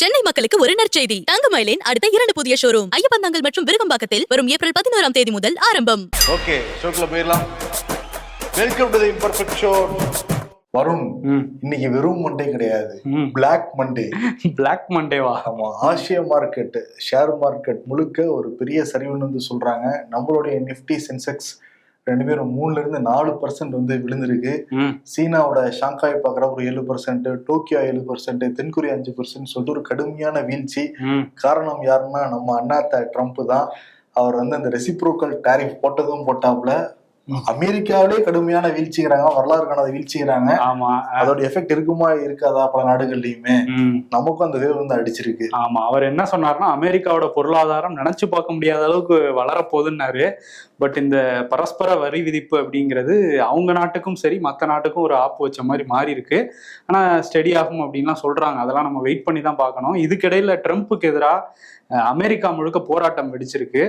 சென்னை மக்களுக்கு ஒரு நற்செய்தி. தங்கமயிலின் அடுத்த இரண்டு புதிய ஷோரூம் ஐயப்பந்தாங்கல் மற்றும் விருகம்பாக்கத்தில் வரும் ஏப்ரல் பதினோராம் தேதி முதல் ஆரம்பம். ஓகே ஷோக்குள்ள போயிடலாம். Welcome to the imperfect show Varun இன்னைக்கு வெறும் மண்டே கிடையாது. பிளாக் மண்டே பிளாக் மண்டேவா ஆமா ஆசிய மார்க்கெட் ஷேர் மார்க்கெட் முழுக்க ஒரு பெரிய சரிவுன்னு வந்து சொல்றாங்க. நம்மளுடைய நிஃப்டி சென்செக்ஸ் ரெண்டு பேரும் மூணுல இருந்து நாலு பர்சன்ட் வந்து விழுந்திருக்கு. சீனாவோட ஷாங்காய் பார்க்குற ஒரு ஏழு பர்சன்ட் டோக்கியோ ஏழு பர்சன்ட் தென்கொரியா அஞ்சு பர்சன்ட் சொல்லிட்டு ஒரு கடுமையான வீழ்ச்சி. காரணம் யாருன்னா நம்ம அண்ணாத்த ட்ரம்ப் தான். அவர் வந்து அந்த ரெசிப்ரோக்கல் டாரிஃப் போட்டதும் போட்டாப்புல. அமெரிக்காவிலே கடுமையான வீழ்ச்சிக்கிறாங்க வரலாறு காணாத வீழ்ச்சிக்கிறாங்க ஆமா. அதோட எஃபெக்ட் இருக்குமா இருக்காதா பல நாடுகள்லயுமே? நமக்கும் அந்த வேவ் வந்து அடிச்சிருக்கு. ஆமா. அவர் என்ன சொன்னார்னா அமெரிக்காவோட பொருளாதாரம் நினைச்சு பார்க்க முடியாத அளவுக்கு வளரப்போகுதுன்னாரு. பட் இந்த பரஸ்பர வரி விதிப்பு அப்படிங்கிறது அவங்க நாட்டுக்கும் சரி மற்ற நாட்டுக்கும் ஒரு ஆப்பு வச்ச மாதிரி மாறி இருக்கு ஆனா ஸ்டெடி ஆகும் அப்படின்லாம் சொல்றாங்க. அதெல்லாம் நம்ம வெயிட் பண்ணி தான் பார்க்கணும். இதுக்கிடையில ட்ரம்ப்புக்கு எதிராக அமெரிக்கா முழுக்க போராட்டம் வெடிச்சிருக்கு.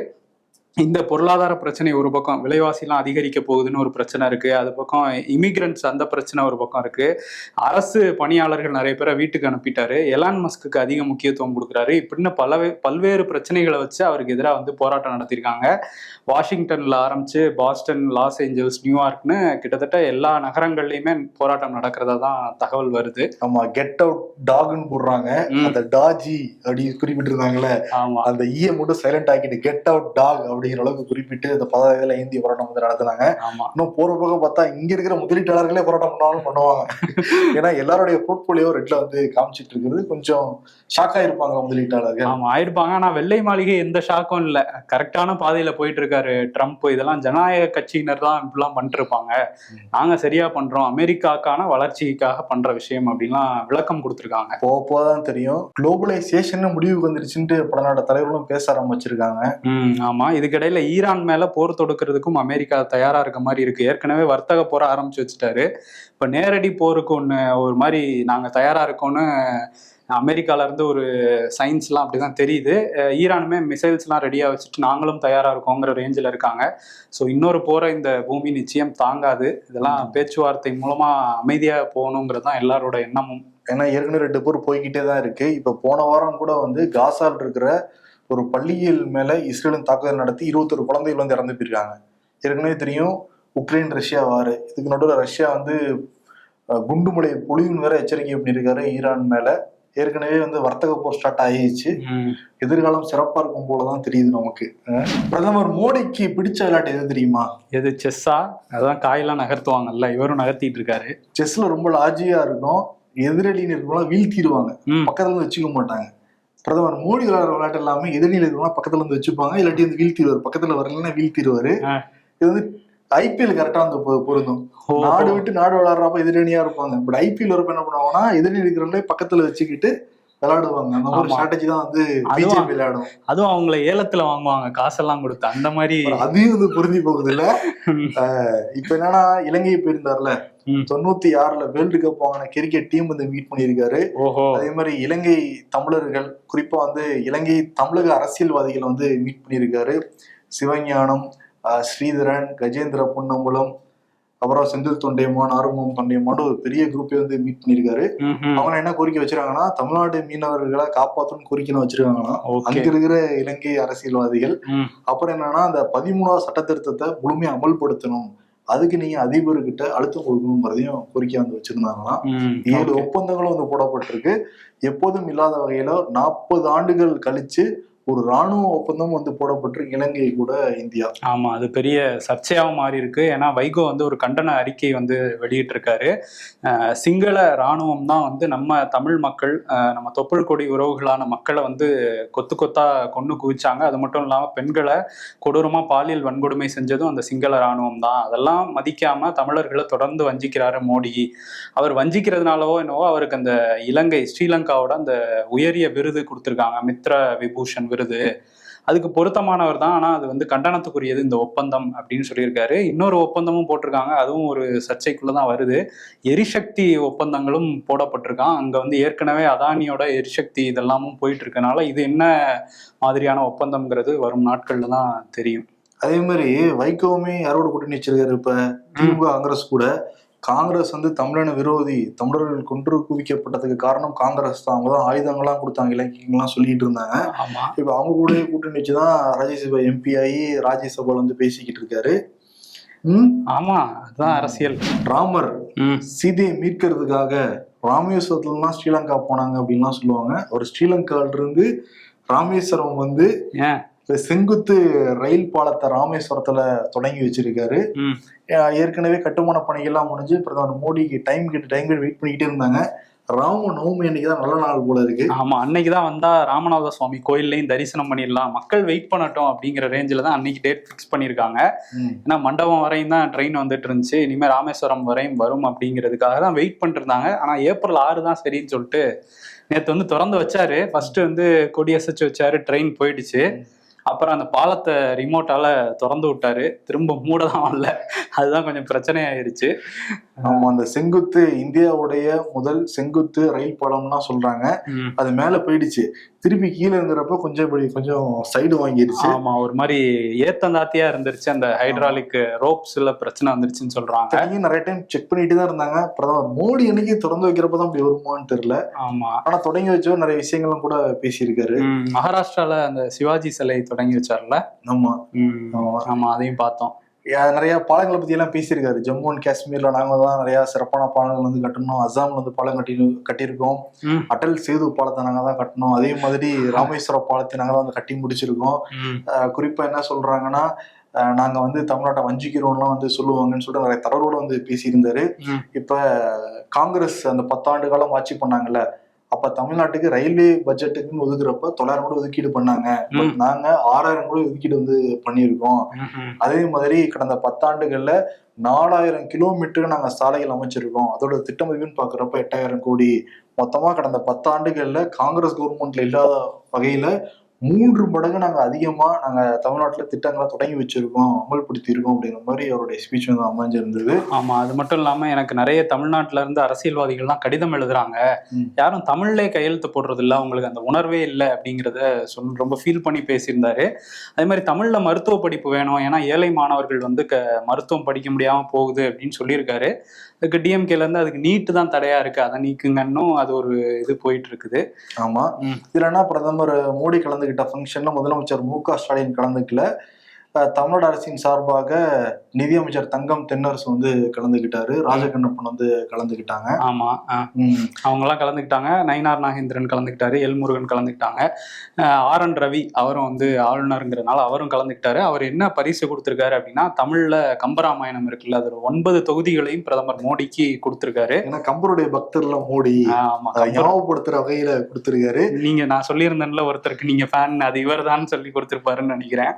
இந்த பொருளாதார பிரச்சனை ஒரு பக்கம் விலைவாசிலாம் அதிகரிக்க போகுதுன்னு ஒரு பிரச்சனை இருக்கு. அது பக்கம் இமிகிரண்ட்ஸ் அந்த பிரச்சனை ஒரு பக்கம் இருக்கு. அரசு பணியாளர்கள் நிறைய பேரை வீட்டுக்கு அனுப்பிட்டாரு. எலான் மஸ்க்கு அதிக முக்கியத்துவம் கொடுக்குறாரு. இப்படின்னு பல பல்வேறு பிரச்சனைகளை வச்சு அவருக்கு எதிராக வந்து போராட்டம் நடத்தியிருக்காங்க. வாஷிங்டன்ல ஆரம்பிச்சு பாஸ்டன் லாஸ் ஏஞ்சல்ஸ் நியூயார்க்னு கிட்டத்தட்ட எல்லா நகரங்கள்லயுமே போராட்டம் நடக்கிறதா தான் தகவல் வருது. ஆமா கெட் அவுட் டாக்னு போடுறாங்க. அந்த டாஜி அப்படி குறிப்பிட்டிருந்தாங்கல்ல ஆமா. அந்த ஈய மட்டும் சைலண்ட் ஆக்கிட்டு கெட் அவுட் டாக் அப்படிங்கிற அளவுக்கு குறிப்பிட்டு அந்த பதாகையில ஏந்தி போராட்டம் வந்து நடத்துனாங்க. இன்னும் போற பக்கம் பார்த்தா இங்க இருக்கிற முதலீட்டாளர்களே போராட்டம் பண்ணாலும் பண்ணுவாங்க. ஏன்னா எல்லாருடைய போர்ட்போலியோ ரெட்ல வந்து காமிச்சிட்டு இருக்கிறது கொஞ்சம் ஷாக் ஆயிருப்பாங்க முதலீட்டாளர்கள்? ஆமா ஆயிருப்பாங்க. ஆனா வெள்ளை மாளிகை எந்த ஷாக்கும் இல்ல. கரெக்டான பாதையில போயிட்டு இருக்காரு ட்ரம்ப் இதெல்லாம் ஜனநாயக கட்சியினர் தான் இப்படிலாம் பண்ணிட்டு இருப்பாங்க நாங்க சரியா பண்றோம். அமெரிக்காக்கான வளர்ச்சிக்காக பண்ற விஷயம் அப்படின்லாம் விளக்கம் கொடுத்திருக்காங்க. போக போதான் தெரியும். குளோபலைசேஷன் முடிவுக்கு வந்துருச்சுன்ட்டு பல நாடு தலைவர்களும் பேச ஆரம்பிச்சிருக்காங்க. ஆமா. இதுக்கிடையில ஈரான் மேல போர் தொடுக்கிறதுக்கும் அமெரிக்கா தயாரா இருக்க மாதிரி இருக்கு. ஏற்கனவே வர்த்தக போற ஆரம்பிச்சு வச்சுட்டாரு. இப்ப நேரடி போருக்கு ஒண்ணு ஒரு மாதிரி நாங்க தயாரா இருக்கோம்னு அமெரிக்கால இருந்து ஒரு சயின்ஸ்லாம் அப்படிதான் தெரியுது. ஈரானுமே மிசைல்ஸ்லாம் ரெடியா வச்சுட்டு நாங்களும் தயாரா இருக்கோங்கிற ரேஞ்சில் இருக்காங்க. ஸோ இன்னொரு போரை இந்த பூமி நிச்சயம் தாங்காது. இதெல்லாம் பேச்சுவார்த்தை மூலமா அமைதியா போகணுங்கிறது தான் எல்லாரோட எண்ணமும். ஏன்னா ஏற்கனவே ரெண்டு பேர் போய்கிட்டே தான் இருக்கு. இப்ப போன வாரம் கூட வந்து காசால் இருக்கிற ஒரு பள்ளியில் மேல இஸ்ரேலும் தாக்குதல் நடத்தி இருபத்தொரு குழந்தைகள் வந்து இறந்து போயிருக்காங்க. ஏற்கனவே தெரியும் உக்ரைன் ரஷ்யா வாரு. இதுக்கு நடுவில் ரஷ்யா வந்து குண்டுமலை பொழிவுன்னு வேற எச்சரிக்கை பண்ணியிருக்காரு ஈரான் மேல. ஏற்கனவே வந்து வர்த்தக போர் ஸ்டார்ட் ஆகிடுச்சு. எதிர்காலம் சிறப்பா இருக்கும் போலதான் தெரியுது நமக்கு. பிரதமர் மோடிக்கு பிடிச்ச விளையாட்டு எது தெரியுமா? எது செஸ்ஸா? அதான் காயெல்லாம் நகர்த்துவாங்கல்ல இவரும் நகர்த்திட்டு இருக்காரு. செஸ்ல ரொம்ப லாஜியா இருக்கும். எதிரணியில் இருக்கவங்கள வீழ்த்திடுவாங்க. பக்கத்துல வச்சுக்க மாட்டாங்க. பிரதமர் மோடி விளையாடுற விளையாட்டு எல்லாமே இருக்கவங்க பக்கத்துல இருந்து வச்சுப்பாங்க. இல்லாட்டி வந்து வீழ்த்திடுவார் பக்கத்துல வரலன்னா வீழ்த்திடுவாரு. இது வந்து ஐபிஎல் கரெக்டா வந்து பொருந்தும். நாடு விட்டு நாடு விளையாடுறப்ப எதிரணியா இருப்பாங்க. பட் ஐபிஎல் வரப்ப என்ன பண்ணுவாங்கன்னா எதிரணி இருக்கிறவங்களே பக்கத்துல வச்சுக்கிட்டு விளையாடுவாங்க. அந்த ஆமா. ஸ்ட்ராட்டஜி தான் வந்து பிஜேபி விளையாடும். அதுவும் அவங்கள ஏலத்துல வாங்குவாங்க காசெல்லாம் கொடுத்து. அந்த மாதிரி அதையும் வந்து பொருந்தி போகுது இல்ல இப்ப என்னன்னா இலங்கை போயிருந்தார்ல. தொண்ணூத்தி ஆறுல வேர்ல்டு கப் வாங்கின கிரிக்கெட் டீம் வந்து மீட் பண்ணியிருக்காரு. அதே மாதிரி இலங்கை தமிழர்கள் குறிப்பா வந்து இலங்கை தமிழக அரசியல்வாதிகளை வந்து மீட் பண்ணியிருக்காரு. சிவஞானம் ஸ்ரீதரன் கஜேந்திர பொன்னம்பலம் அப்புறம் செந்தில் தொண்டைமான் ஆறுமுகம் தொண்டைமான் ஒரு பெரிய குரூப்பே வந்து மீட் பண்ணியிருக்காரு. அவங்க என்ன கோரிக்கை வச்சிருக்காங்கன்னா தமிழ்நாடு மீனவர்களை காப்பாற்றணும் கோரிக்கை வச்சிருக்காங்கன்னா அங்க இருக்கிற இலங்கை அரசியல்வாதிகள். அப்புறம் என்னன்னா அந்த பதிமூணாவது சட்ட திருத்தத்தை முழுமையா அமல்படுத்தணும் அதுக்கு நீங்க அதிபர்கிட்ட அழுத்தம் கொடுக்கணுங்கிறதையும் கோரிக்கை வந்து வச்சிருந்தாங்கன்னா. ஏழு. ஒப்பந்தங்களும் வந்து போடப்பட்டிருக்கு எப்போதும் இல்லாத வகையில நாற்பது ஆண்டுகள் கழிச்சு ஒரு ராணுவ ஒப்பந்தம் வந்து போடப்பட்டு இலங்கை கூட இந்தியா. ஆமா அது பெரிய சர்ச்சையாகவும் மாறி இருக்கு. ஏன்னா வைகோ வந்து ஒரு கண்டன அறிக்கை வந்து வெளியிட்டிருக்காரு. சிங்கள ராணுவம் தான் வந்து நம்ம தமிழ் மக்கள் நம்ம தொப்புள் கொடி உறவுகளான மக்களை வந்து கொத்து கொத்தா கொண்டு குவிச்சாங்க. அது மட்டும் இல்லாமல் பெண்களை கொடூரமா பாலியல் வன்கொடுமை செஞ்சதும் அந்த சிங்கள ராணுவம் தான். அதெல்லாம் மதிக்காம தமிழர்களை தொடர்ந்து வஞ்சிக்கிறாரு மோடி. அவர் வஞ்சிக்கிறதுனாலவோ என்னவோ அவருக்கு அந்த இலங்கை ஸ்ரீலங்காவோட அந்த உயரிய விருது கொடுத்துருக்காங்க. மித்ர விபூஷன் விருது. அதுக்கு பொருத்தமானவர் தான். ஆனால் அது வந்து கண்டனத்துக்குரியது இந்த ஒப்பந்தம் அப்படின்னு சொல்லியிருக்காரு. இன்னொரு ஒப்பந்தமும் போட்டிருக்காங்க. அதுவும் ஒரு சர்ச்சைக்குள்ள தான் வருது. எரிசக்தி ஒப்பந்தங்களும் போடப்பட்டிருக்கான். அங்கே வந்து ஏற்கனவே அதானியோட எரிசக்தி இதெல்லாமும் போயிட்டு இருக்கனால இது என்ன மாதிரியான ஒப்பந்தம்ங்கிறது வரும் நாட்கள்ல தான் தெரியும். அதே மாதிரி வைகோவுமே யாரோட கூட்டணி வச்சிருக்காரு? இப்ப திமுக காங்கிரஸ் கூட. காங்கிரஸ் வந்து தமிழன விரோதி தமிழர்கள் கொன்று குவிக்கப்பட்டதுக்கு காரணம் காங்கிரஸ் தான். அவங்க தான் ஆயுதங்கள்லாம் கொடுத்தாங்க இலக்கியங்கள்லாம் சொல்லிட்டு இருந்தாங்க. ஆமா. இப்ப அவங்க கூட கூட்டணி வச்சுதான் ராஜ்யசபா எம்பி ஆகி ராஜ்யசபால வந்து பேசிக்கிட்டு இருக்காரு. ம், ஆமா அதுதான் அரசியல். ராமர் ம். சீதையை மீட்கிறதுக்காக ராமேஸ்வரத்துல தான் ஸ்ரீலங்கா போனாங்க அப்படின்லாம் சொல்லுவாங்க. அவர் ஸ்ரீலங்கால இருந்து ராமேஸ்வரம் வந்து செங்குத்து ரயில் பாலத்தை ராமேஸ்வரத்துல தொடங்கி வச்சிருக்காரு. ஏற்கனவே கட்டுமான பணிகள்லாம் முடிஞ்சு பிரதமர் மோடிக்கு டைம் கேட்டு டைம் கேட்டு வெயிட் பண்ணிக்கிட்டே இருந்தாங்க. ராம நவமி அன்னைக்கு தான் நல்ல நாள் போல இருக்கு. ஆமா அன்னைக்குதான் வந்தா ராமநாத சுவாமி கோயில்லையும் தரிசனம் பண்ணிடலாம். மக்கள் வெயிட் பண்ணட்டும் அப்படிங்கிற ரேஞ்சில தான் அன்னைக்கு டேட் ஃபிக்ஸ் பண்ணியிருக்காங்க. ஏன்னா மண்டபம் வரையும் தான் ட்ரெயின் வந்துட்டு இருந்துச்சு. இனிமேல் ராமேஸ்வரம் வரையும் வரும் அப்படிங்கிறதுக்காக தான் வெயிட் பண்ணிட்டு இருந்தாங்க ஆனா ஏப்ரல் ஆறு தான் சரின்னு சொல்லிட்டு நேற்று வந்து திறந்து வச்சாரு. ஃபர்ஸ்ட் வந்து கொடி அசைச்சு வச்சாரு ட்ரெயின் போயிடுச்சு. அப்புறம் அந்த பாலத்தை ரிமோட்டால திறந்து விட்டாரு. திரும்ப மூட தான் வரல. அதுதான் கொஞ்சம் பிரச்சனையாயிருச்சு. ஆமா அந்த செங்குத்து இந்தியாவுடைய முதல் செங்குத்து ரயில் பாலம்லாம் சொல்றாங்க. அது மேல போயிடுச்சு. திருப்பி கீழே இருக்கிறப்ப கொஞ்சம் இப்படி கொஞ்சம் சைடு வாங்கிடுச்சு ஆமா ஒரு மாதிரி ஏத்தந்தாத்தியா இருந்துருச்சு. அந்த ஹைட்ராலிக் ரோப்ஸ்ல பிரச்சனை வந்துருச்சுன்னு சொல்றாங்க. நிறைய டைம் செக் பண்ணிட்டு தான் இருந்தாங்க பிரதமர் மோடி அன்னைக்கு திறந்து வைக்கிறப்ப தான் இப்படி வருமான்னு தெரியல. ஆமா. ஆனா தொடங்கி வச்சோ நிறைய விஷயங்களும் கூட பேசியிருக்காரு. மகாராஷ்டிரால அந்த சிவாஜி சிலை தொடங்கி வச்சார்ல? ஆமா. ஆமா. அதையும் பார்த்தோம். நிறைய பாலங்களை பத்தி எல்லாம் பேசியிருக்காரு. ஜம்மு அண்ட் காஷ்மீர்ல நாங்க தான் நிறைய சிறப்பான பாலங்கள் வந்து கட்டணும். அஸ்ஸாம்ல வந்து பாலம் கட்டி கட்டியிருக்கோம். அடல் சேது பாலத்தை நாங்க தான் கட்டணும். அதே மாதிரி ராமேஸ்வரம் பாலத்தை நாங்க தான் வந்து கட்டி முடிச்சிருக்கோம். ம், அஹ் குறிப்பா என்ன சொல்றாங்கன்னா அஹ் நாங்க வந்து தமிழ்நாட்டை வஞ்சிக்கிறோம்லாம் வந்து சொல்லுவாங்கன்னு சொல்லிட்டு நிறைய தரவோட வந்து பேசியிருந்தாரு. இப்ப காங்கிரஸ் அந்த பத்தாண்டு காலம் ஆட்சி பண்ணாங்கல்ல அப்ப தமிழ்நாட்டுக்கு ரயில்வே பட்ஜெட்டுக்குன்னு ஒதுக்குறப்ப தொள்ளாயிரம் கோடி ஒதுக்கீடு பண்ணாங்க. நாங்க ஆறாயிரம் கோடி ஒதுக்கீடு வந்து பண்ணியிருக்கோம். அதே மாதிரி கடந்த பத்தாண்டுகள்ல நாலாயிரம் கிலோமீட்டர் நாங்க சாலைகள் அமைச்சிருக்கோம் அதோட திட்டமதிப்புன்னு பாக்குறப்ப எட்டாயிரம் கோடி மொத்தமா கடந்த பத்தாண்டுகள்ல காங்கிரஸ் கவர்மெண்ட்ல இல்லாத வகையில மூன்று மடங்கு நாங்க அதிகமா நாங்க தமிழ்நாட்டுல திட்டங்களை தொடங்கி வச்சிருக்கோம் அமல்படுத்தி இருக்கோம் அப்படிங்கிற மாதிரி அவருடைய ஸ்பீச் வந்து அமைஞ்சிருந்தது. ஆமா அது மட்டும் இல்லாம எனக்கு நிறைய தமிழ்நாட்டுல இருந்து அரசியல்வாதிகள்லாம் கடிதம் எழுதுறாங்க. யாரும் தமிழ்லே கையெழுத்து போடுறது இல்ல அவங்களுக்கு அந்த உணர்வே இல்லை அப்படிங்கிறத சொல் ரொம்ப ஃபீல் பண்ணி பேசியிருந்தாரு. அதே மாதிரி தமிழ்ல மருத்துவ படிப்பு வேணும் ஏன்னா ஏழை மாணவர்கள் வந்து க மருத்துவம் படிக்க முடியாம போகுது அப்படின்னு சொல்லியிருக்காரு. அதுக்கு டிஎம்கேல இருந்து அதுக்கு நீட்டு தான் தடையா இருக்கு. அதை நீக்குங்கன்னும் அது ஒரு இது போயிட்டு இருக்குது ஆமா. ம். இதுல என்ன பிரதமர் மோடி கலந்துகிட்ட ஃபங்க்ஷன்ல முதலமைச்சர் மு க ஸ்டாலின் கலந்துக்கல. தமிழ்நாடு அரசின் சார்பாக நிதியமைச்சர் தங்கம் தென்னரசு வந்து கலந்துகிட்டாரு. ராஜகண்ணப்பன் வந்து கலந்துகிட்டாங்க. ஆமா. அவங்கெல்லாம் கலந்துக்கிட்டாங்க நயினார் நாகேந்திரன் கலந்துக்கிட்டாரு எல் முருகன் கலந்துக்கிட்டாங்க ஆர் என் ரவி அவரும் வந்து ஆளுநருங்கிறனால அவரும் கலந்துக்கிட்டாரு அவர் என்ன பரிசு கொடுத்திருக்காரு அப்படின்னா தமிழ்ல கம்பராமாயணம் இருக்குல்ல அது ஒரு ஒன்பது தொகுதிகளையும் பிரதமர் மோடிக்கு கொடுத்திருக்காரு. ஏன்னா கம்பருடைய பக்தர்ல மோடி. ஆமா ஞாபகப்படுத்துற வகையில கொடுத்திருக்காரு. நீங்க நான் சொல்லியிருந்தேன்ல ஒருத்தருக்கு நீங்க ஃபேன் அது இவர் தான் சொல்லி கொடுத்திருப்பாருன்னு நினைக்கிறேன்.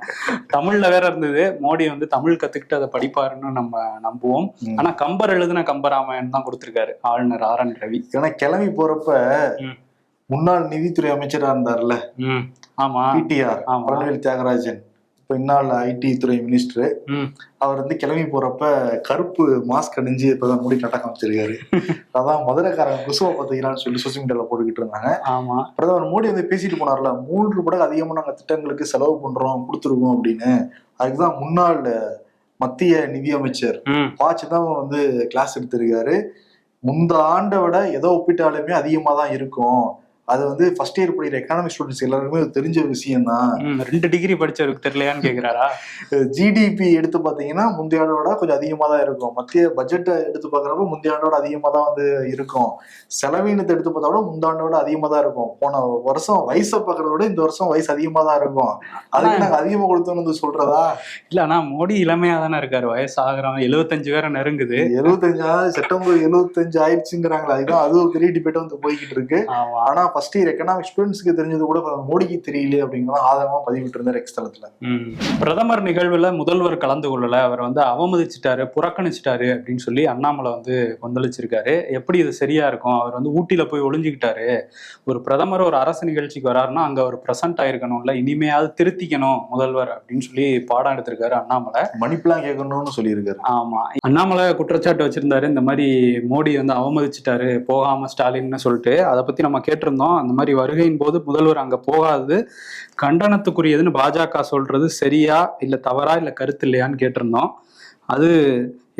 தமிழ்ல வேற இருந்தது. மோடி வந்து தமிழ் கத்துக்கிட்டு அதை படிப்பாருன்னு நம்ம நம்புவோம். ஆனா கம்பர் எழுதின கம்பராமாயணம் தான் கொடுத்திருக்காரு ஆளுநர் ஆர் என் ரவி. ஏன்னா கிளம்பி போறப்ப. முன்னாள் நிதித்துறை அமைச்சரா இருந்தார்ல? ஆமா. பிடிஆர். பழனிவேல் தியாகராஜன். இப்ப இந்நாள் ஐடி துறை மினிஸ்டர் அவர் வந்து கிளம்பி போறப்ப கருப்பு மாஸ்க் அணிஞ்சு இப்பதான் முடி கட்ட காமிச்சிருக்காரு. அதான் மதுரைக்காரங்க குசுவா பாத்தீங்களான்னு சொல்லி சோசியல் மீடியால போட்டுக்கிட்டு இருந்தாங்க. ஆமா. பிரதமர் மோடி வந்து பேசிட்டு போனார்ல மூன்று மடங்கு அதிகமா நாங்க திட்டங்களுக்கு செலவு பண்றோம் கொடுத்துருக்கோம் அப்படின்னு. அதுக்குதான் முன்னாள் மத்திய நிதியமைச்சர் ப சிதம்பரம் வந்து கிளாஸ் எடுத்திருக்காரு. முந்த ஆண்டை விட எதோ ஒப்பிட்டாலுமே அதிகமா தான் இருக்கும். அது வந்து ஃபர்ஸ்ட் இயர் படிக்கிற எக்கானமிக் ஸ்டூடெண்ட்ஸ் எல்லாருக்குமே தெரிஞ்ச விஷயம் தான் ரெண்டு டிகிரி படிச்சவருக்கு தெரியலையான்னு கேக்குறாரா? ஜிடிபி எடுத்து பார்த்தீங்கன்னா முந்தைய ஆண்டோட கொஞ்சம் அதிகமாக தான் இருக்கும். மத்திய பட்ஜெட்டை எடுத்து பார்க்குறப்ப முந்தைய ஆண்டோட அதிகமாக தான் வந்து இருக்கும். செலவீனத்தை எடுத்து பார்த்தா கூட முந்த ஆண்டோட அதிகமாக தான் இருக்கும். போன வருஷம் வயசை பார்க்கறத விட இந்த வருஷம் வயசு அதிகமாக தான் இருக்கும். அதுக்கு நாங்கள் அதிகமாக கொடுத்தோம்னு வந்து சொல்றதா? இல்ல ஆனா மோடி இளமையா தானே இருக்காரு. வயசு ஆகுறவன் எழுபத்தஞ்சு வேற நெருங்குது. எழுபத்தஞ்சா செப்டம்பர் எழுபத்தஞ்சு ஆயிடுச்சுங்கிறாங்களா. அதுதான் அது ஒரு பெரிய டிபேட் வந்து போய்கிட்டு இருக்கு. ஆமா. ஆனா ஃபர்ஸ்ட் இயர் எக்கனாமிக் ஸ்டூடெண்ட்ஸ்க்கு தெரிஞ்சது கூட மோடிக்கு தெரியல அப்படிங்கிறத ஆதரமா பதிவிட்டு இருந்தார் எக்ஸ் தளத்துல. ம். பிரதமர் நிகழ்வுல முதல்வர் கலந்து கொள்ளல. அவர் வந்து அவமதிச்சிட்டாரு புறக்கணிச்சிட்டாரு அப்படின்னு சொல்லி அண்ணாமலை வந்து கொந்தளிச்சிருக்காரு. எப்படி இது சரியா இருக்கும்? அவர் வந்து ஊட்டியில போய் ஒளிஞ்சுக்கிட்டாரு. ஒரு பிரதமர் ஒரு அரசு நிகழ்ச்சிக்கு வராருன்னா அங்க அவர் பிரசன்ட் ஆயிருக்கணும்ல. இனிமையாவது திருத்திக்கணும் முதல்வர் அப்படின்னு சொல்லி பாடம் எடுத்திருக்காரு அண்ணாமலை. மன்னிப்புலாம் கேட்கணும்னு சொல்லியிருக்காரு. ஆமா. அண்ணாமலை குற்றச்சாட்டு வச்சிருந்தாரு. இந்த மாதிரி மோடி வந்து அவமதிச்சிட்டாரு போகாம ஸ்டாலின்னு சொல்லிட்டு. அதை பத்தி நம்ம கேட்டிருந்தோம். அந்த மாதிரி வருகையின் போது முதல்வர் அங்க போகாதது கண்டனத்துக்குரியதுன்னு பாஜக சொல்றது சரியா இல்ல தவறா இல்ல கருத்து இல்லையான்னு கேட்டிருந்தோம். அது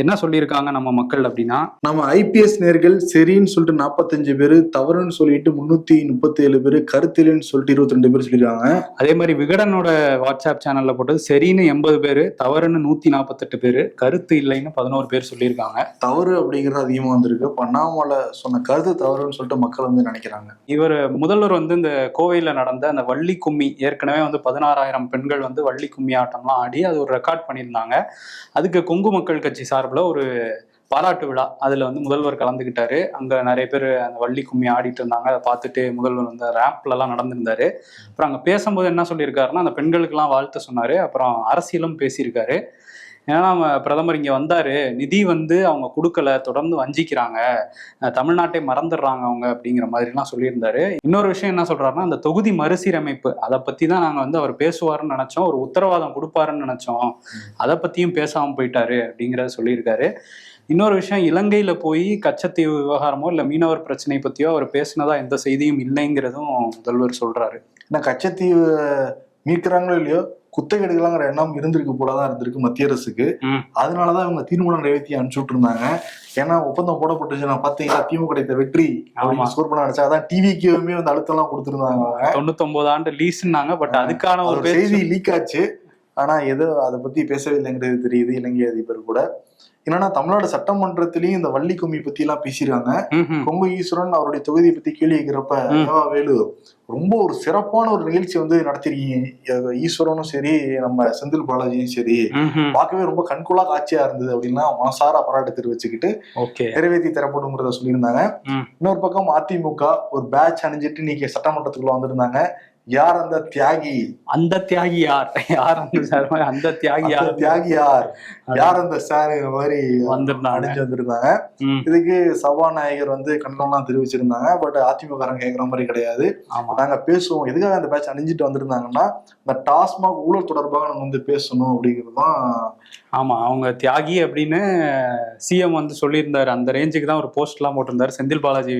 என்ன சொல்லியிருக்காங்க நம்ம மக்கள் அப்படின்னா? நம்ம ஐபிஎஸ் நேர்கள் சரின்னு சொல்லிட்டு நாற்பத்தஞ்சு பேர் தவறுன்னு சொல்லிட்டு முன்னூத்தி முப்பத்தி ஏழு பேர் கருத்தில்னு சொல்லிட்டு இருபத்தி ரெண்டு பேர் சொல்லியிருக்காங்க. அதே மாதிரி விகடனோட வாட்ஸ்அப் சேனல்ல போட்டது சரின்னு எண்பது பேர் தவறுன்னு நூத்தி நாற்பத்தெட்டு பேர் கருத்து இல்லைன்னு பதினோரு பேர் சொல்லியிருக்காங்க. தவறு அப்படிங்கிறது அதிகமா வந்திருக்கு. இப்ப அண்ணாமலை சொன்ன கருத்து தவறுன்னு சொல்லிட்டு மக்கள் வந்து நினைக்கிறாங்க. இவர் முதல்வர் வந்து இந்த கோவையில நடந்த அந்த வள்ளி கும்மி ஏற்கனவே வந்து பதினாறாயிரம் பெண்கள் வந்து வள்ளி கும்மி ஆட்டம்லாம் ஆடி அது ஒரு ரெக்கார்ட் பண்ணியிருந்தாங்க. அதுக்கு கொங்கு மக்கள் கட்சி சார்பில் ஒரு பாராட்டு விழா. அதில் வந்து முதல்வர் கலந்துக்கிட்டாரு. அங்கே நிறைய பேர் அந்த வள்ளி கும்மி ஆடிட்டு இருந்தாங்க. அதை பார்த்துட்டு முதல்வர் வந்து ரேம்ப்லலாம் நடந்திருந்தாரு. அப்புறம் அங்கே பேசும்போது என்ன சொல்லியிருக்காருன்னா அந்த பெண்களுக்கெல்லாம் வாழ்த்து சொன்னார். அப்புறம் அரசியலும் பேசியிருக்காரு. ஏன்னா நம்ம பிரதமர் இங்கே வந்தார். நிதி வந்து அவங்க கொடுக்கல. தொடர்ந்து வஞ்சிக்கிறாங்க. தமிழ்நாட்டை மறந்துடுறாங்க அவங்க அப்படிங்கிற மாதிரிலாம் சொல்லியிருந்தாரு. இன்னொரு விஷயம் என்ன சொல்றாருன்னா அந்த தொகுதி மறுசீரமைப்பு. அதை பத்தி தான் நாங்கள் வந்து அவர் பேசுவாருன்னு நினைச்சோம். ஒரு உத்தரவாதம் கொடுப்பாருன்னு நினைச்சோம். அதை பத்தியும் பேசாமல் போயிட்டாரு அப்படிங்கிறத சொல்லியிருக்காரு. இன்னொரு விஷயம் இலங்கையில போய் கச்சத்தீவு விவகாரமோ இல்லை மீனவர் பிரச்சனை பத்தியோ அவர் பேசினதா எந்த செய்தியும் இல்லைங்கிறதும் முதல்வர் சொல்றாரு. ஏன்னா கச்சத்தீவு மீட்கிறாங்களோ இல்லையோ? குத்தகை எடுக்கலாங்கிற எண்ணம் இருந்திருக்கு போலதான் இருந்திருக்கு மத்திய அரசுக்கு. அதனாலதான் இவங்க தீர்மானம் நிறைவேற்றி அனுப்பிச்சு விட்டுருந்தாங்க ஏன்னா ஒப்பந்தம் போடப்பட்டுச்சு. நான் பார்த்தீங்களா திமுக கிடைத்த வெற்றி. அப்படின்னு ஸ்கோர் பண்ண நினைச்சா அதான் டிவிக்குமே வந்து அழுத்தம் எல்லாம் கொடுத்துருந்தாங்க. தொண்ணூத்தொன்பது ஆண்டு லீஸ்னாங்க பட் அதுக்கான ஒரு செய்தி லீக் ஆச்சு. ஆனா ஏதோ அதை பத்தி பேசவே இல்லைங்கிறது தெரியுது. இலங்கை அதிபர் கூட. என்னன்னா தமிழ்நாடு சட்டமன்றத்திலயும் இந்த வள்ளி கும்மி பத்தி எல்லாம் பேசியிருக்காங்க. கொங்கு ஈஸ்வரன் அவருடைய தொகுதியை பத்தி கேள்வி கேட்கிறப்ப ம். ஏவா வேலு ரொம்ப ஒரு சிறப்பான ஒரு நிகழ்ச்சி வந்து நடத்திருக்கீங்க ஈஸ்வரனும் சரி நம்ம செந்தில் பாலாஜியும் சரி. பார்க்கவே ரொம்ப கண்கொள்ளா காட்சியா இருந்தது அப்படின்னா மனசார பாராட்டு தெரிவிச்சுக்கிட்டு நிறைவேற்றி தரப்படுங்கிறத சொல்லியிருந்தாங்க. இன்னொரு பக்கம் அதிமுக ஒரு பேட்ச் அணிஞ்சிட்டு இன்னைக்கு சட்டமன்றத்துக்குள்ள வந்திருந்தாங்க யார் அந்த தியாகி? அந்த தியாகி யார்? யார் அந்த அந்த தியாகி யார்? தியாகி யார்? யார் அந்த சார் இந்த மாதிரி வந்திருந்தாங்க. அணிஞ்சு வந்திருந்தாங்க. இதுக்கு சபாநாயகர் வந்து கண்டனம்லாம் தெரிவிச்சிருந்தாங்க. பட் அதிமுக கேட்குற மாதிரி கிடையாது. நாங்க பேசுவோம். எதுக்காக அந்த பேட்ச் அணிஞ்சிட்டு வந்திருந்தாங்கன்னா இந்த டாஸ்மாக் ஊழல் தொடர்பாக நம்ம வந்து பேசணும் அப்படிங்கிறது தான் ஆமாம் அவங்க தியாகி அப்படின்னு சிஎம் வந்து சொல்லியிருந்தாரு. அந்த ரேஞ்சுக்கு தான் ஒரு போஸ்ட்லாம் போட்டிருந்தார். செந்தில் பாலாஜி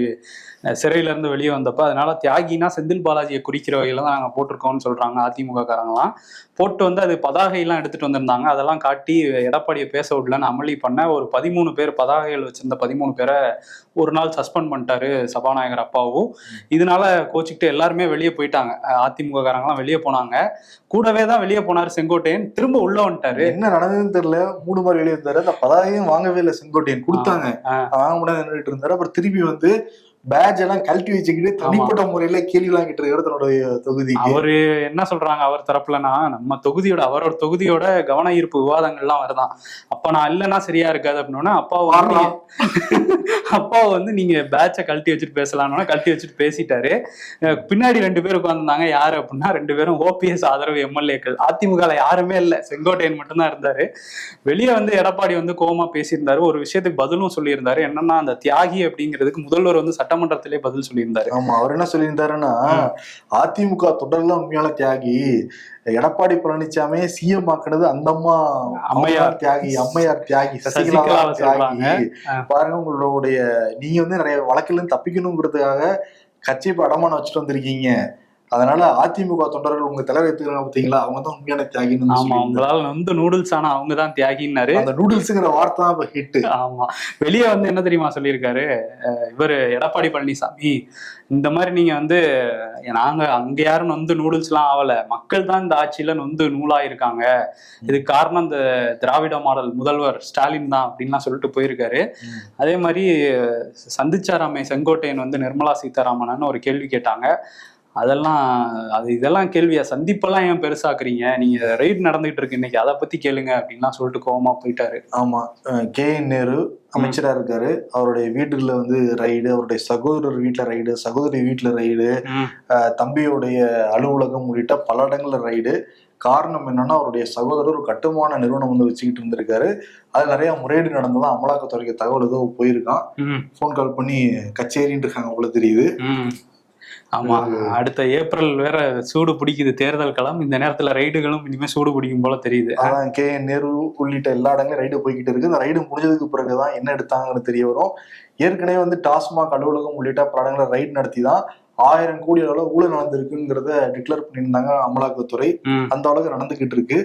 சிறையிலேருந்து வெளியே வந்தப்போ அதனால தியாகினா செந்தில் பாலாஜியை குறிக்கிற வகையில் தான் நாங்கள் போட்டிருக்கோம்னு சொல்கிறாங்க அதிமுக காரங்களாம் போட்டு வந்து அது பதாகையெல்லாம் எடுத்துகிட்டு வந்திருந்தாங்க. அதெல்லாம் காட்டி எடப்பாடியை பேச விடலன்னு அமளி பண்ண ஒரு பதிமூணு பேர் பதாகைகள் வச்சிருந்த பதிமூணு பேரை ஒரு நாள் சஸ்பெண்ட் பண்ணிட்டாரு சபாநாயகர் அப்பாவும். இதனால கோச்சிக்கிட்டு எல்லாருமே வெளியே போயிட்டாங்க. அஹ், அதிமுக காரங்களாம் வெளியே போனாங்க. கூடவே தான் வெளியே போனார் செங்கோட்டையன். திரும்ப உள்ள வந்துட்டாரு. என்ன நடந்ததுன்னு தெரியல. மூணு மாதிரி வெளியே இருந்தாரு. அந்த பதாகையும் வாங்கவே இல்லை செங்கோட்டையன். கொடுத்தாங்க. வாங்க முடியாது நின்றுட்டு இருந்தாரு. அப்புறம் திருப்பி வந்து பேட்ச் எல்லாம் கழட்டி வச்சுக்கிட்டு தனிப்பட்ட முறையில கேள்வி எல்லாம் கிட்ட தன்னுடைய தொகுதிக்கு. அவரு என்ன சொல்றாங்க? அவர் தரப்புலனா நம்ம தொகுதியோட அவரோட தொகுதியோட கவன ஈர்ப்பு விவாதங்கள்லாம் வருதான். அப்ப நான் இல்லைன்னா சரியா இருக்காது அப்படின்னா அப்பாவை வந்து. நீங்க- அப்பாவை வந்து நீங்க பேட்சை கழட்டி வச்சுட்டு பேசலாம்னா கழட்டி வச்சுட்டு பேசிட்டாரு. பின்னாடி ரெண்டு பேர் உட்கார்ந்தாங்க யாரு அப்படின்னா ரெண்டு பேரும் ஓபிஎஸ் ஆதரவு எம்எல்ஏக்கள் அதிமுக யாருமே இல்ல. செங்கோட்டையன் மட்டும்தான் இருந்தாரு. வெளியே வந்து எடப்பாடி வந்து கோவமா பேசியிருந்தாரு. ஒரு விஷயத்துக்கு பதிலும் சொல்லியிருந்தாரு. என்னன்னா அந்த தியாகி அப்படிங்கிறதுக்கு முதல்வர் வந்து சட்டமன்றத்திலே பதில் சொல்லியிருந்தாரு. ஆமா அவர் என்ன சொல்லியிருந்தாருன்னா அதிமுக தொடர்ல உண்மையான தியாகி எடப்பாடி பழனிசாமி சிஎம் ஆக்குனது அந்த அம்மா அம்மையார். தியாகி அம்மையார் தியாகி சசிகலா தியாகி. பாருங்க உங்களுடைய நீங்க வந்து நிறைய வழக்குல இருந்து தப்பிக்கணுங்கிறதுக்காக கட்சி இப்ப அடமானம் வச்சுட்டு வந்திருக்கீங்க. அதனால அதிமுக தொண்டர்கள் உங்க தலைவர் எடுத்துக்கிறாங்க பாத்தீங்களா? அவங்க தான் உண்மையான தியாகின்னு வந்து ஆமா. உங்களால வந்து நூடுல்ஸ் ஆனா அவங்க தான் தியாகின்னாரு. அந்த நூடுல்ஸுங்கிற வார்த்தை தான் இப்ப ஹிட் ஆமா. வெளியே வந்து என்ன தெரியுமா சொல்லியிருக்காரு? இவரு எடப்பாடி பழனிசாமி இந்த மாதிரி நீங்க வந்து நாங்க அங்க யாரும் நொந்து நூடுல்ஸ் எல்லாம் ஆகல மக்கள் தான் இந்த ஆட்சியில நொந்து நூலா இருக்காங்க இதுக்கு காரணம் இந்த திராவிட மாடல் முதல்வர் ஸ்டாலின் தான் அப்படின்லாம் சொல்லிட்டு போயிருக்காரு. அதே மாதிரி சந்திச்சாராமே செங்கோட்டையன் வந்து நிர்மலா சீதாராமன் ஒரு கேள்வி கேட்டாங்க. அதெல்லாம் அது இதெல்லாம் கேள்வியா? சந்திப்பெல்லாம் ஏன் பெருசாக்குறீங்க? நீங்க ரைட் நடந்துகிட்டு இருக்கு இன்னைக்கு. அதை பத்தி கேளுங்க அப்படின்லாம் சொல்லிட்டு கோவமா போயிட்டாரு. ஆமா. கே என் நேரு அமைச்சரா இருக்காரு. அவருடைய வீட்டுல வந்து ரைடு அவருடைய சகோதரர் வீட்டுல ரைடு சகோதரி வீட்டுல ரைடு தம்பியுடைய அலுவலகம் உள்ளிட்ட பல இடங்கள்ல ரைடு காரணம் என்னன்னா அவருடைய சகோதரர் ஒரு கட்டுமான நிறுவனம் வந்து வச்சுக்கிட்டு இருந்திருக்காரு. அது நிறைய முறையீடு நடந்ததா அமலாக்கத்துறைக்கு தகவல் ஏதோ போயிருக்கான். ம், ஃபோன் கால் பண்ணி கச்சேரின்னு இருக்காங்க போல தெரியுது. ஆமா அடுத்த ஏப்ரல் வேற சூடு பிடிக்குது தேர்தல் களம் இந்த நேரத்துல ரைடுகளும் இனிமே சூடு பிடிக்கும் போல தெரியுது. அதான் கே என் நேரு உள்ளிட்ட எல்லா இடங்களும் ரைடு போய்கிட்டு இருக்கு. இந்த ரைடு முடிஞ்சதுக்கு பிறகுதான் என்ன எடுத்தாங்கன்னு தெரிய வரும். ஏற்கனவே வந்து டாஸ்மாக் அலுவலகம் உள்ளிட்ட பல இடங்களை ரைடு நடத்தி தான் ஆயிரம் கோடி அளவு ஊழல் நடந்திருக்குங்கிறத டிக்ளேர் பண்ணியிருந்தாங்க அமலாக்கத்துறை. அந்த அளவுக்கு நடந்துகிட்டு இருக்கு.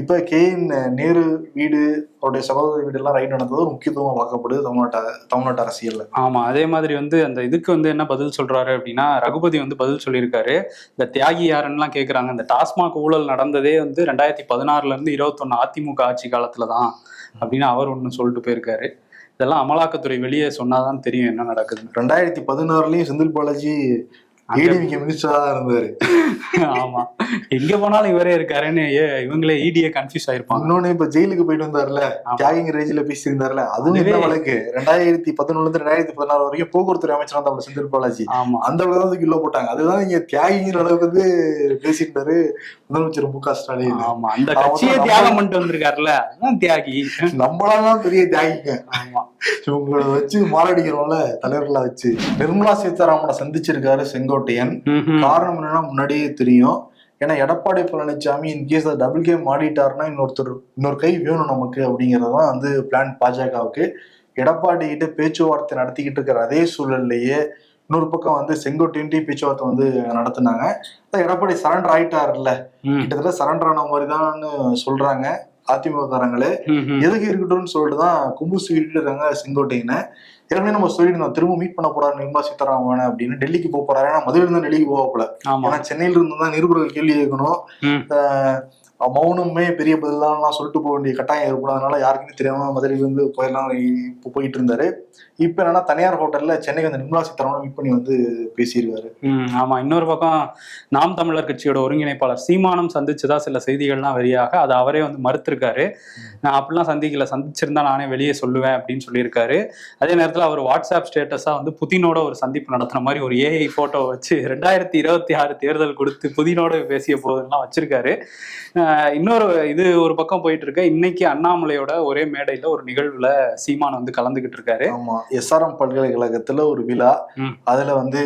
இப்ப கே என் நேரு வீடு அவருடைய சகோதரி வீடு எல்லாம் ரைட் நடந்தது முக்கியத்துவமா பார்க்கப்படுது தமிழ்நாட்டு தமிழ்நாட்டு அரசியல்ல. ஆமா அதே மாதிரி வந்து அந்த இதுக்கு வந்து என்ன பதில் சொல்றாரு அப்படின்னா ரகுபதி வந்து பதில் சொல்லியிருக்காரு. இந்த தியாகி யாருன்னுலாம் கேக்குறாங்க. இந்த டாஸ்மாக் ஊழல் நடந்ததே வந்து ரெண்டாயிரத்தி பதினாறுல இருந்து இருபத்தொன்னு அதிமுக ஆட்சி காலத்துல தான் அப்படின்னு அவர் ஒண்ணு சொல்லிட்டு போயிருக்காரு. இதெல்லாம் அமலாக்கத்துறை வெளியே சொன்னாதான் தெரியும் என்ன நடக்குதுன்னு. ரெண்டாயிரத்தி பதினாறுலயும் செந்தில் பாலாஜி ஏடிவிக்கு மினிஸ்டரா தான் இருந்தாரு. ஆமா. எங்க போனாலும் இவரே இருக்காருன்னு இவங்களே இடியே கன்ஃபியூஸ் ஆயிருப்பாங்க. இன்னொன்னு இப்ப ஜெயிலுக்கு போயிட்டு வந்தாருல ஆமா. தியாகிங்க ரேஞ்சில பேசியிருந்தாருல அதுவும் என்ன வழக்கு? ரெண்டாயிரத்தி பதினொன்னுல இருந்து ரெண்டாயிரத்தி பதினாறு வரைக்கும் போக்குவரத்து அமைச்சரா இருந்தா செந்தில் பாலாஜி. ஆமா. அந்த அளவுக்கு தான் கிலோ போட்டாங்க. அதுதான் இங்க தியாகிங்கிற அளவுக்கு வந்து பேசியிருந்தாரு முதலமைச்சர் மு க ஸ்டாலின். ஆமா. அந்த கட்சியே தியாகம் பண்ணிட்டு வந்திருக்காருல்ல அதான் தியாகி. நம்மளாதான் பெரிய தியாகிங்க. ஆமா. இவங்களை வச்சு மாரடிக்கிறோம்ல தலைவர்களா வச்சு. நிர்மலா சீதாராமனை சந்திச்சிருக்காரு செங்கோட்டையன். காரணம் என்னன்னா முன்னாடியே தெரியும். ஏன்னா Edappadi Palaniswami in case double game ஆடிட்டாருன்னா இன்னொருத்தர் இன்னொரு கை வேணும் நமக்கு அப்படிங்கறதுதான் வந்து பிளான் பாஜகவுக்கு. எடப்பாடி கிட்ட பேச்சுவார்த்தை நடத்திக்கிட்டு இருக்கிற அதே சூழல்லையே இன்னொரு பக்கம் வந்து செங்கோட்டையும் பேச்சுவார்த்தை வந்து நடத்துனாங்க. எடப்பாடி சரண்டர் ஆயிட்டாருல்ல. ம். கிட்டத்தட்ட சரண்டர் ஆன மாதிரி தான் சொல்றாங்க அதிமுக காரங்களே ம்ஹும். எதுக்கு இருக்கட்டும்னு சொல்லிட்டு தான் கும்பு சொல்லிட்டு இருக்காங்க செங்கோட்டையின. ஏற்கனவே நம்ம சொல்லியிருந்தோம் திரும்ப மீட் பண்ண போறாரு நிர்மலா சீதாராமன் அப்படின்னு டெல்லிக்கு போக போறாரு. ஏன்னா மதுரையில இருந்து டெல்லிக்கு போகல ஆமா. ஏன்னா சென்னையில இருந்து தான் நிருபர்கள் கேள்வி கேட்கணும். மௌனமே பெரிய பதிலாம் சொல்லிட்டு போக வேண்டிய கட்டாயம் ஏற்படும் அதனால யாருக்குமே தெரியாம மதுரையில இருந்து போயிடலாம் இப்போ போயிட்டு இருந்தாரு. இப்ப என்னன்னா தனியார் ஹோட்டல்ல சென்னைக்கு வந்து நிர்மலா சீதாராமன் மீட் பண்ணி வந்து பேசியிருக்காரு. ஆமா. இன்னொரு பக்கம் நாம் தமிழர் கட்சியோட ஒருங்கிணைப்பாளர் சீமானம் சந்திச்சதா சில செய்திகள்லாம் வெளியாக அதை அவரே வந்து மறுத்திருக்காரு. நான் அப்படிலாம் சந்திக்கல. சந்திச்சிருந்தா நானே வெளியே சொல்லுவேன் அப்படின்னு சொல்லியிருக்காரு. அதே நேரத்தில் அவர் வாட்ஸ்அப் ஸ்டேட்டஸா வந்து புதினோட ஒரு சந்திப்பு நடத்துன மாதிரி ஒரு ஏஐ போட்டோ வச்சு ரெண்டாயிரத்தி இருபத்தி ஆறு தேர்தல் கொடுத்து புதினோட பேசிய போதெல்லாம் வச்சிருக்காரு. இன்னொரு இது ஒரு பக்கம் போயிட்டு இருக்கு. இன்னைக்கு அண்ணாமலையோட ஒரே மேடையில ஒரு நிகழ்வுல சீமான் வந்து கலந்துகிட்டு இருக்காரு. ஆமா. எஸ்ஆர்எம் பல்கலைக்கழகத்துல ஒரு விழா. அதுல வந்து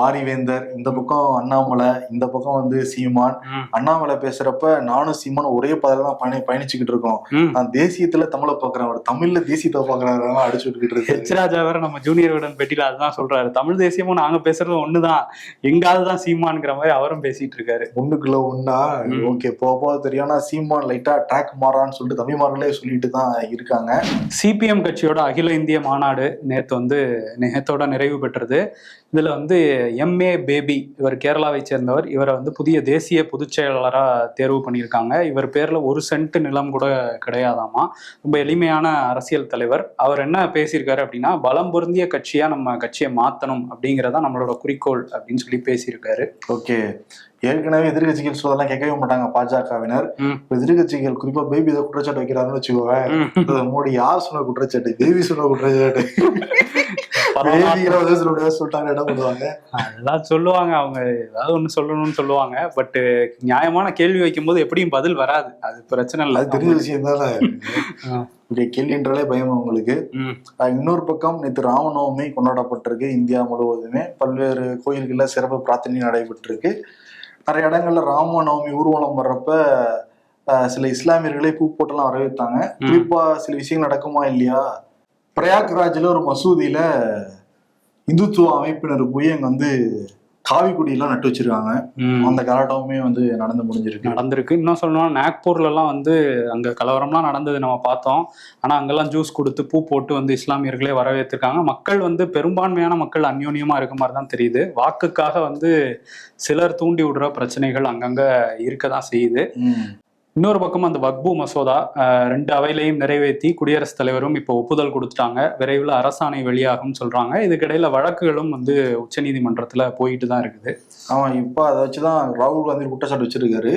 பாரிவேந்தர் இந்த பக்கம் அண்ணாமலை இந்த பக்கம் வந்து சீமான். அண்ணாமலை பேசுறப்ப நானும் சீமானும் ஒரே பாதையில தான் பயணி பயணிச்சுக்கிட்டு இருக்கோம். நான் தேசியத்துல தமிழை பாக்குறேன் அவர் தமிழ்ல தேசியத்தை பாக்குறாரு அடிச்சு விட்டுக்கிட்டு இருக்கு. ஹெச் ராஜா வேற நம்ம ஜூனியர் விடன் பெட்டியில அதுதான் சொல்றாரு. தமிழ் தேசியமும் நாங்க பேசுறது ஒண்ணுதான். எங்காவது தான் சீமான்ங்கிற மாதிரி அவரும் பேசிட்டு இருக்காரு. ஒண்ணுக்குள்ள ஒண்ணா? ம். ஓகே போக போக தெரியும். ஆனா சீமான் லைட்டா ட்ராக் மாறான்னு சொல்லிட்டு தமிழ்மார்களே சொல்லிட்டு தான் இருக்காங்க. சிபிஎம் கட்சியோட அகில இந்திய மாநாடு நேத்து வந்து நேத்தோட நிறைவு பெற்றது. இதில் வந்து எம்ஏ பேபி இவர் கேரளாவை சேர்ந்தவர். இவரை வந்து புதிய தேசிய பொதுச்செயலாளராக தேர்வு பண்ணியிருக்காங்க. இவர் பேரில் ஒரு சென்ட் நிலம் கூட கிடையாதாமா? ரொம்ப எளிமையான அரசியல் தலைவர். அவர் என்ன பேசியிருக்காரு அப்படின்னா பலம் பொருந்திய கட்சியாக நம்ம கட்சியை மாற்றணும் அப்படிங்கறதா நம்மளோட குறிக்கோள் அப்படின்னு சொல்லி பேசியிருக்காரு. ஓகே. ஏற்கனவே எதிர்கட்சிகள் சொல்லலாம் கேட்கவே மாட்டாங்க பாஜகவினர். எதிர்கட்சிகள் குறிப்பா பேபி இதை குற்றச்சாட்டு வைக்கிறாங்கன்னு வச்சுக்கோங்க மோடி யார் சொன்ன குற்றச்சாட்டு? பேபி சொன்ன குற்றச்சாட்டு. அதெல்லாம் சொல்லுவாங்க அவங்க ஏதாவது ஒண்ணு சொல்லணும்னு சொல்லுவாங்க. பட் நியாயமான கேள்வி வைக்கும்போது எப்படியும் பதில் வராது. அது பிரச்சனை இல்லை. தெரிஞ்ச விஷயம் தானே. ஓகே கேள்வின்றாலே பயம் அவங்களுக்கு. அஹ் இன்னொரு பக்கம் நேற்று ராமநவமி கொண்டாடப்பட்டிருக்கு. இந்தியா முழுவதுமே. பல்வேறு கோயில்கள்ல சிறப்பு பிரார்த்தனை நடைபெற்றிருக்கு. நிறைய இடங்கள்ல ராமநவமி ஊர்வலம் வர்றப்ப சில இஸ்லாமியர்களே பூ போட்டெல்லாம் வரவேற்றாங்க குறிப்பா சில விஷயங்கள் நடக்குமா இல்லையா? பிரயாக்ராஜ்ல ஒரு மசூதியில இந்துத்துவ அமைப்பினர் போய் அங்க வந்து காவி கொடியெல்லாம் நட்டு வச்சிருக்காங்க. அந்த கலாட்டமுமே வந்து நடந்து முடிஞ்சிருக்கு. நடந்திருக்கு. இன்னும் சொல்லணும்னா நாக்பூர்ல எல்லாம் வந்து அங்க கலவரம்லாம் நடந்தது நம்ம பார்த்தோம். ஆனா அங்கெல்லாம் ஜூஸ் கொடுத்து பூ போட்டு வந்து இஸ்லாமியர்களே வரவேற்றிருக்காங்க. மக்கள் வந்து பெரும்பான்மையான மக்கள் அந்யோன்யமா இருக்க மாதிரி தான் தெரியுது. வாக்குக்காக வந்து சிலர் தூண்டி விடுற பிரச்சனைகள் அங்கங்க இருக்க தான் செய்யுது. இன்னொரு பக்கம் அந்த வக்பு மசோதா ரெண்டு அவையிலையும் நிறைவேற்றி குடியரசுத் தலைவரும் இப்போ ஒப்புதல் கொடுத்துட்டாங்க. விரைவில் அரசாணை வெளியாகும் சொல்றாங்க. இதுக்கிடையில வழக்குகளும் வந்து உச்சநீதிமன்றத்தில் போயிட்டு தான் இருக்குது. ஆமாம் இப்போ அதை வச்சு தான் ராகுல் காந்தி குற்றச்சாட்டு வச்சிருக்காரு.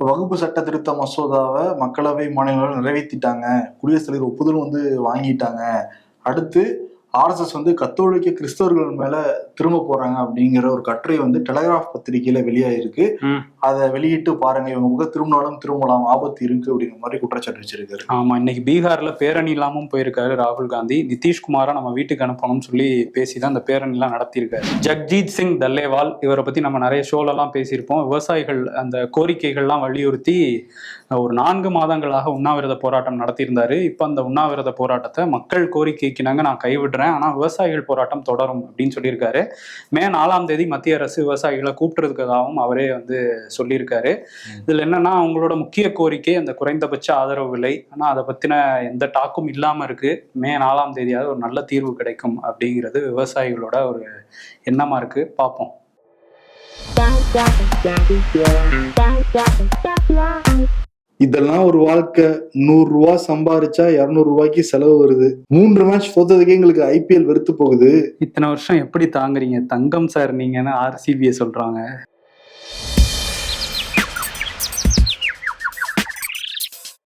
வகுப்பு சட்ட திருத்த மசோதாவை மக்களவை மாநிலங்கள் நிறைவேற்றிட்டாங்க. குடியரசுத் தலைவர் ஒப்புதலும் வந்து வாங்கிட்டாங்க. அடுத்து ஆர்எஸ்எஸ் வந்து கத்தோலிக்க கிறிஸ்தவர்கள் மேல திரும்ப போறாங்க அப்படிங்கிற ஒரு கட்டுரை வந்து டெலகிராஃப் பத்திரிகையில வெளியாயிருக்கு. அதை வெளியிட்டு பாருங்க இவங்க திரும்பினாலும் திரும்பலாம் ஆபத்து இருக்கு அப்படிங்கிற மாதிரி குற்றச்சாட்டு வச்சிருக்காரு. ஆமா இன்னைக்கு பீகார்ல பேரணி இல்லாம போயிருக்காரு ராகுல் காந்தி. நிதிஷ்குமாரை நம்ம வீட்டுக்கு அனுப்பணும்னு சொல்லி பேசிதான் அந்த பேரணி எல்லாம் நடத்தியிருக்காரு. ஜக்ஜீத் சிங் தல்லேவால் இவரை பத்தி நம்ம நிறைய ஷோல எல்லாம் பேசியிருப்போம். விவசாயிகள் அந்த கோரிக்கைகள்லாம் வலியுறுத்தி ஒரு நான்கு மாதங்களாக உண்ணாவிரத போராட்டம் நடத்தியிருந்தாரு. இப்ப அந்த உண்ணாவிரத போராட்டத்தை மக்கள் கோரிக்கைக்கு நாங்க நான் கைவிடுறேன். விடுறேன் ஆனா விவசாயிகள் போராட்டம் தொடரும் அப்படின்னு சொல்லியிருக்காரு. மே நாலாம் தேதி மத்திய அரசு விவசாயிகளை கூப்பிட்டுறதுக்காகவும் அவரே வந்து சொல்லியிருக்காரு. இதுல என்னன்னா அவங்களோட முக்கிய கோரிக்கை அந்த குறைந்தபட்ச ஆதரவு விலை. ஆனா அதை பத்தின எந்த டாக்கும் இல்லாம இருக்கு. மே நாலாம் தேதியாவது ஒரு நல்ல தீர்வு கிடைக்கும் அப்படிங்கிறது விவசாயிகளோட ஒரு எண்ணமா இருக்கு. பார்ப்போம். இதெல்லாம் ஒரு வாழ்க்கை. நூறு ரூபா சம்பாரிச்சா இருநூறு ரூபாய்க்கு செலவு வருது. மூன்று மேட்ச் தோத்ததுக்கே எங்களுக்கு ஐபிஎல் வெறுத்து போகுது. இத்தனை வருஷம் எப்படி தாங்குறீங்க? தங்கம் சார் நீங்கன்னு ஆர்சிபியை சொல்றாங்க.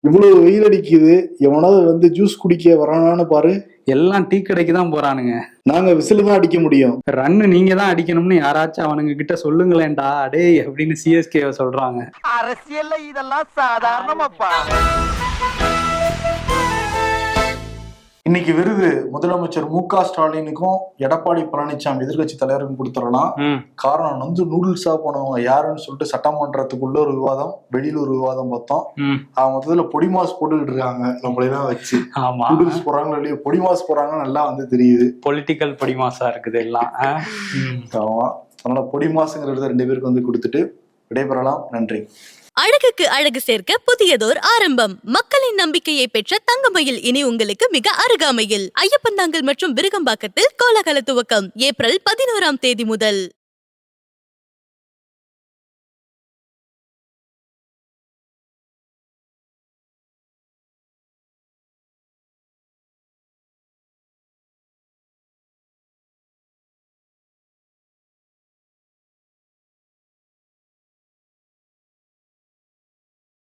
இவ்வளவு வெயில் அடிக்குது. எவனாவது வந்து ஜூஸ் குடிக்க வரானான்னு பாரு. எல்லாம் டீ கடைக்கு தான் போறானுங்க. நாங்க விசில் தான் அடிக்க முடியும். ரன்னு நீங்க தான் அடிக்கணும்னு யாராச்சும் அவனுங்க கிட்ட சொல்லுங்களேன்டா. டேய் அப்படின்னு சிஎஸ்கே சொல்றாங்க. அரசியல்ல இதெல்லாம் சாதாரணமாப்பா. இன்னைக்கு விருது முதலமைச்சர் மு க ஸ்டாலினுக்கும் எடப்பாடி பழனிசாமி எதிர்க்கட்சி தலைவருக்கும் கொடுத்துடலாம். காரணம் வந்து நூடுல்ஸா போனவங்க யாருன்னு சொல்லிட்டு சட்டமன்றத்துக்குள்ள ஒரு விவாதம் வெளியில ஒரு விவாதம் பார்த்தோம். அவங்க மொத்தத்துல பொடி மாஸ் போட்டுக்கிட்டு இருக்காங்க. நம்மளெல்லாம் வச்சு. ஆமா. நூடுல்ஸ் போறாங்களோ இல்லையோ பொடி மாஸ் போறாங்கன்னு நல்லா வந்து தெரியுது. பொலிட்டிக்கல் படிமாசா இருக்குது எல்லாம். ஆமா. அதனால பொடி மாசுங்கிறத ரெண்டு பேருக்கு வந்து கொடுத்துட்டு விடைபெறலாம். நன்றி. அழகுக்கு அழகு சேர்க்க புதியதோர் ஆரம்பம். மக்களின் நம்பிக்கையை பெற்ற தங்கமயில் இனி உங்களுக்கு மிக அருகாமையில். ஐயப்பந்தாங்கல் மற்றும் விருகம்பாக்கத்தில் கோலாகல துவக்கம். ஏப்ரல் பதினோராம் தேதி முதல்.